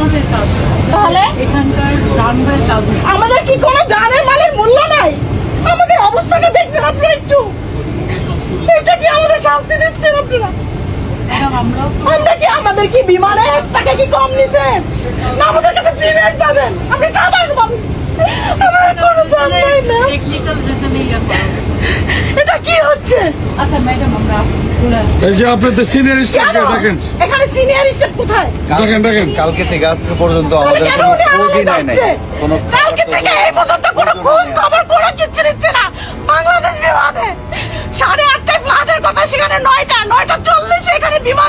আমাদের কাজ তাহলে? এখানকার রানওয়ের কাজ আমাদের কি কোনো গানের মালের মূল্য নাই? আমাদের অবস্থাটা দেখছেন আপনারা একটু। এটা কি আমাদের শাস্তি দিচ্ছেন আপনারা? আমরা কি আমাদের কি বিমানে এক টাকা কি কম নিছেন? না আমাদের কাছে প্রিমিয়াম পাবেন। আপনি সাধারণ পাবেন। আমাদের কোনো দাম নাই না। টেকনিক্যাল রিজনে ইয়া করা হয়েছে। এটা কি হচ্ছে? আচ্ছা ম্যাডাম আমরা আসি। এই যে আপনাদের সিনিয়র কেন? দেখেন এখানে সিনিয়র স্টাফ কোথায়? দেখেন দেখেন কালকে থেকে আজকে পর্যন্ত আমাদের কোনো খোঁজই আমাদের নাই কোনো কালকে থেকে এই পর্যন্ত কোনো খোঁজ খবর কোনো কিছু নিচ্ছে না। বাংলাদেশ বিভাগে সাড়ে আটটায় ফ্লাইটের কথা সেখানে নয়টা নয়টা চল্লিশে এখানে বিমান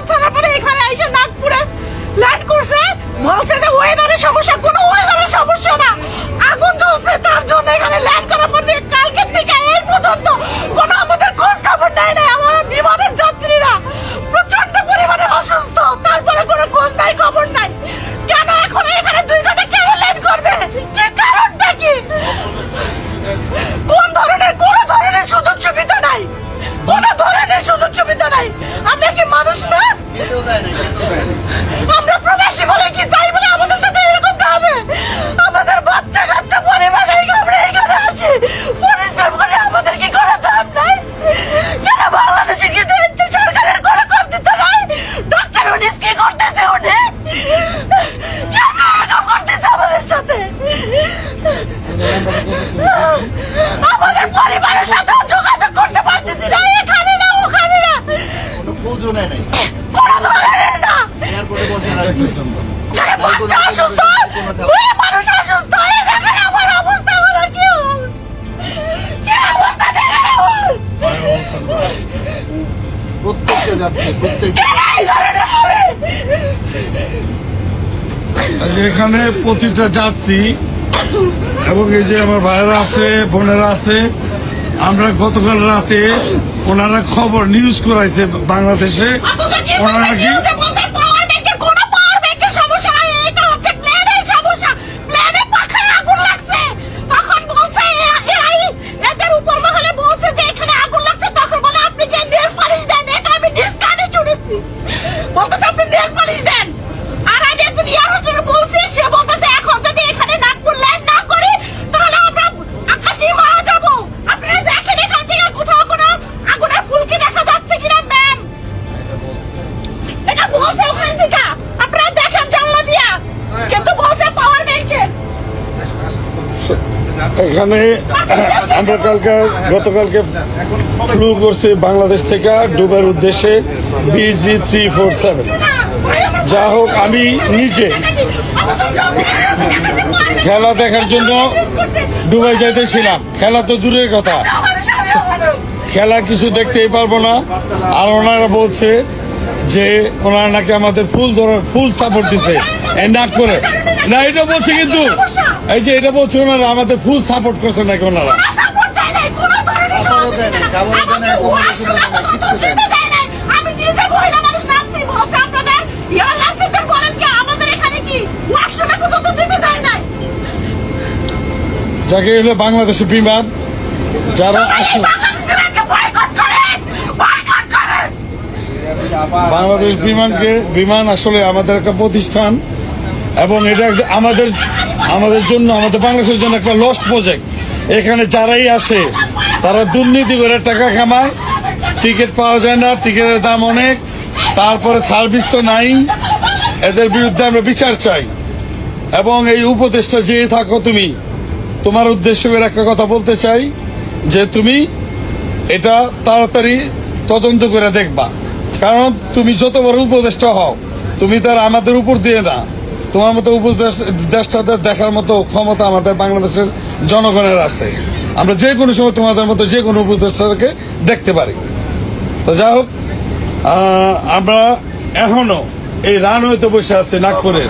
কোনো ধরনের না। এয়ারপোর্টে বসে রাখছে এখানে বাচ্চা অসুস্থ! মানুষ অসুস্থ! দেখেন আমার অবস্থা হলো কি কি অবস্থা দেখেন আমার! প্রত্যেকটা যাচ্ছে প্রত্যেক কেন এই ধরনের হবে? এই যে এখানে প্রতিটা যাত্রী এবং এই যে আমার ভাইয়েরা আছে বোনেরা আছে আমরা গতকাল রাতে ওনারা খবর নিউজ করাইছে বাংলাদেশে। ওনারা কি এখানে আমরা কালকে, গতকালকে ফ্লু করছি বাংলাদেশ থেকে ডুবের উদ্দেশ্যে বিজি থ্রি ফোর সেভেন যা হোক, আমি নিজে খেলা দেখার জন্য দুবাই যাইতেছিলাম। খেলা তো দূরের কথা। খেলা কিছু দেখতেই পারব না। আর ওনারা বলছে যে, ওনারা নাকি আমাদের ফুল ধরার ফুল সাপোর্ট দিছে। এই নাক করে। না এটা বলছে কিন্তু এই যে এটা বলছে ওনারা আমাদের ফুল সাপোর্ট করছে নাকি ওনারা? যাকে হলো বাংলাদেশের বিমান যারা আসে বাংলাদেশকে বয়কট করেন বয়কট করেন বাংলাদেশ বিমানকে বিমান আসলে আমাদের একটা প্রতিষ্ঠান। এবং এটা আমাদের আমাদের জন্য, আমাদের বাংলাদেশের জন্য একটা লস্ট প্রজেক্ট এখানে যারাই আসে, তারা দুর্নীতি করে টাকা কামায়। টিকিট পাওয়া যায় না টিকিটের দাম অনেক, তারপরে সার্ভিস তো নাই। এদের বিরুদ্ধে আমরা বিচার চাই। এবং এই উপদেশটা যে থাকো তুমি, তোমার উদ্দেশ্য করে একটা কথা বলতে চাই, যে তুমি এটা তাড়াতাড়ি তদন্ত করে দেখবা। কারণ তুমি যত বড় উপদেষ্টা হও, তুমি তার আমাদের উপর দিয়ে না। তোমার মতো উপদেষ্টাদের দেখার মতো ক্ষমতা আমাদের বাংলাদেশের জনগণের আছে। আমরা যে কোনো সময় তোমাদের মতো যে কোনো উপদেষ্টাকে দেখতে পারি। তো যাই হোক আমরা এখনও এই রান হয়তো বসে আছি নাগপুরের